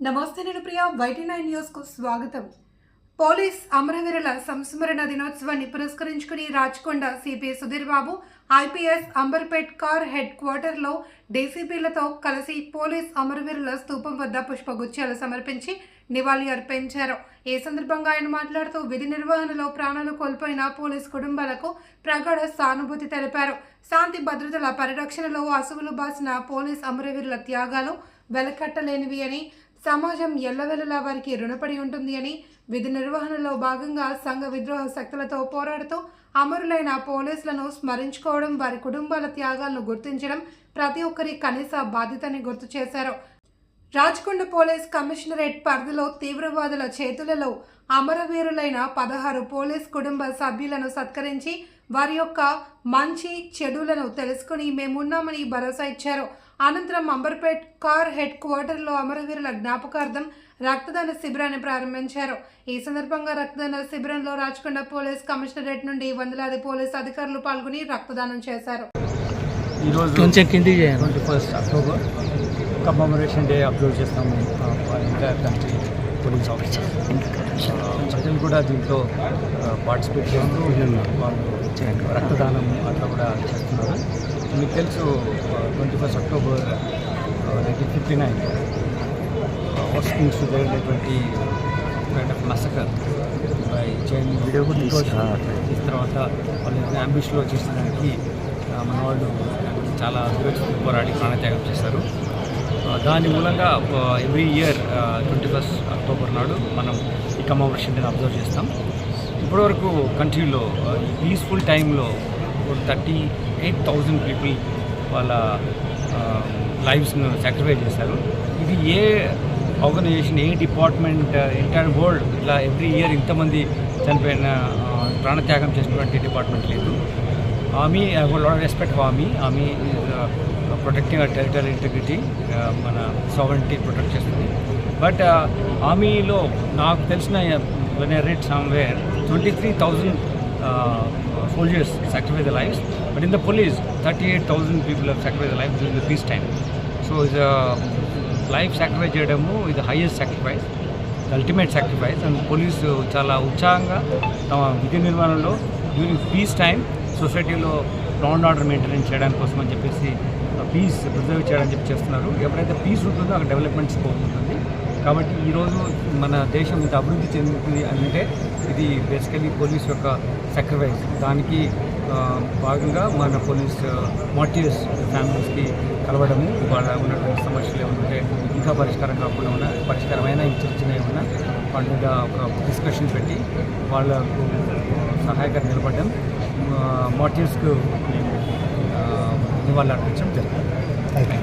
నమస్తే నేను Priya YT nine న్యూస్కు స్వాగతం. పోలీస్ అమరవీరుల సంస్మరణ దినోత్సవాన్ని పురస్కరించుకుని Rachakonda CP Sudheer Babu IPS Amberpet car head క్వార్టర్లో డీసీపీలతో కలిసి పోలీస్ అమరవీరుల స్తూపం వద్ద పుష్పగుచ్చాలు సమర్పించి నివాళి అర్పించారు. ఈ సందర్భంగా ఆయన మాట్లాడుతూ విధి నిర్వహణలో ప్రాణాలు కోల్పోయిన పోలీస్ కుటుంబాలకు ప్రగాఢ సానుభూతి తెలిపారు. శాంతి భద్రతల పరిరక్షణలో అసువులు బాసిన పోలీస్ అమరవీరుల త్యాగాలు వెలకట్టలేనివి అని సమాజం ఎల్లవెల్లలా వారికి రుణపడి ఉంటుంది అని విధి నిర్వహణలో భాగంగా సంఘ విద్రోహ శక్తులతో పోరాడుతూ అమరులైన పోలీసులను స్మరించుకోవడం వారి కుటుంబాల త్యాగాలను గుర్తించడం ప్రతి ఒక్కరి కనీస బాధ్యతని గుర్తు చేశారు. రాచకొండ పోలీస్ కమిషనరేట్ పరిధిలో తీవ్రవాదుల చేతులలో అమరవీరులైన పదహారు పోలీస్ కుటుంబ సభ్యులను సత్కరించి వారి యొక్క మంచి చెడులను తెలుసుకుని మేమున్నామని భరోసా ఇచ్చారు. అనంతరం అంబర్పేట్ కార్ హెడ్ క్వార్టర్లో అమరవీరుల జ్ఞాపకార్థం రక్తదాన శిబిరాన్ని ప్రారంభించారు. ఈ సందర్భంగా రక్తదాన శిబిరంలో రాచకొండ పోలీస్ కమిషనరేట్ నుండి వందలాది పోలీస్ అధికారులు పాల్గొని రక్తదానం చేశారు. ఈరోజు twenty first October day upload చేస్తాము ఎంటైర్ కంట్రీ పోలీస్ ఆఫీసర్ ప్రజలు కూడా దీంట్లో పార్టిసిపేట్ చేస్తూ వాళ్ళు రక్తదానం అట్లా కూడా చేస్తున్నారు. మీకు తెలుసు twenty first October nineteen fifty nine workings జరిగినటువంటి kind of massacre by China video కూడా తీసిన తర్వాత వాళ్ళు అంబిష్లో చేసడానికి ఆ, మన వాళ్ళు చాలా విరోచన పోరాడి ప్రాణత్యాగం చేశారు. దాని మూలంగా every year twenty first October నాడు మనం ఈ కమోవర్షన్ డేని అబ్జర్వ్ చేస్తాం. ఇప్పటివరకు కంట్రీలో ఈ పీస్ఫుల్ టైంలో థర్టీ ఎయిట్ థౌజండ్ పీపుల్ వాళ్ళ లైఫ్స్ను సాక్రిఫైస్ చేశారు. ఇది ఏ ఆర్గనైజేషన్ ఏ డిపార్ట్మెంట్ ఎంటైర్ వరల్డ్ ఇట్లా ఎవ్రీ ఇయర్ ఇంతమంది చనిపోయిన ప్రాణత్యాగం చేసినటువంటి డిపార్ట్మెంట్ లేదు. Army I lot respect for army army protecting our territory integrity మన సావరెంటీ ప్రొటెక్ట్ చేస్తుంది. బట్ ఆర్మీలో నాకు తెలిసిన when I read somewhere twenty three thousand soldiers sacrifice the lifes but in the police thirty eight thousand people sacrifice the life during the peace time so ఇది life sacrifice చేయడము ఇది highest sacrifice ultimate sacrifice and police చాలా ఉత్సాహంగా తమ విధి నిర్వహణలో during peace time సొసైటీలో లా order maintain చేయడానికి కోసం అని చెప్పేసి పీస్ ప్రిజర్వ్ చేయడానికి చెప్పి చేస్తున్నారు. ఎప్పుడైతే పీస్ ఉంటుందో అక్కడ డెవలప్మెంట్ స్కోప్ ఉంటుంది. కాబట్టి ఈరోజు మన దేశం ఇంత అభివృద్ధి చెందుతుంది అంటే ఇది బేసికలీ పోలీస్ యొక్క సాక్రిఫైస్ దానికి భాగంగా మన పోలీస్ మోటివ్స్ ఫ్యామిలీస్కి కలవడము వాళ్ళ ఉన్నటువంటి సమస్యలు ఏమంటే ఇంకా పరిష్కారం కాకుండా ఉన్న పరిష్కారమైన చిన్న చిన్న ఏమన్నా వాళ్ళ మీద ఒక డిస్కషన్ పెట్టి వాళ్ళకు సహాయకరం నిలబడడం మోటివ్స్కు నివాళులు అర్పించడం జరుగుతుంది.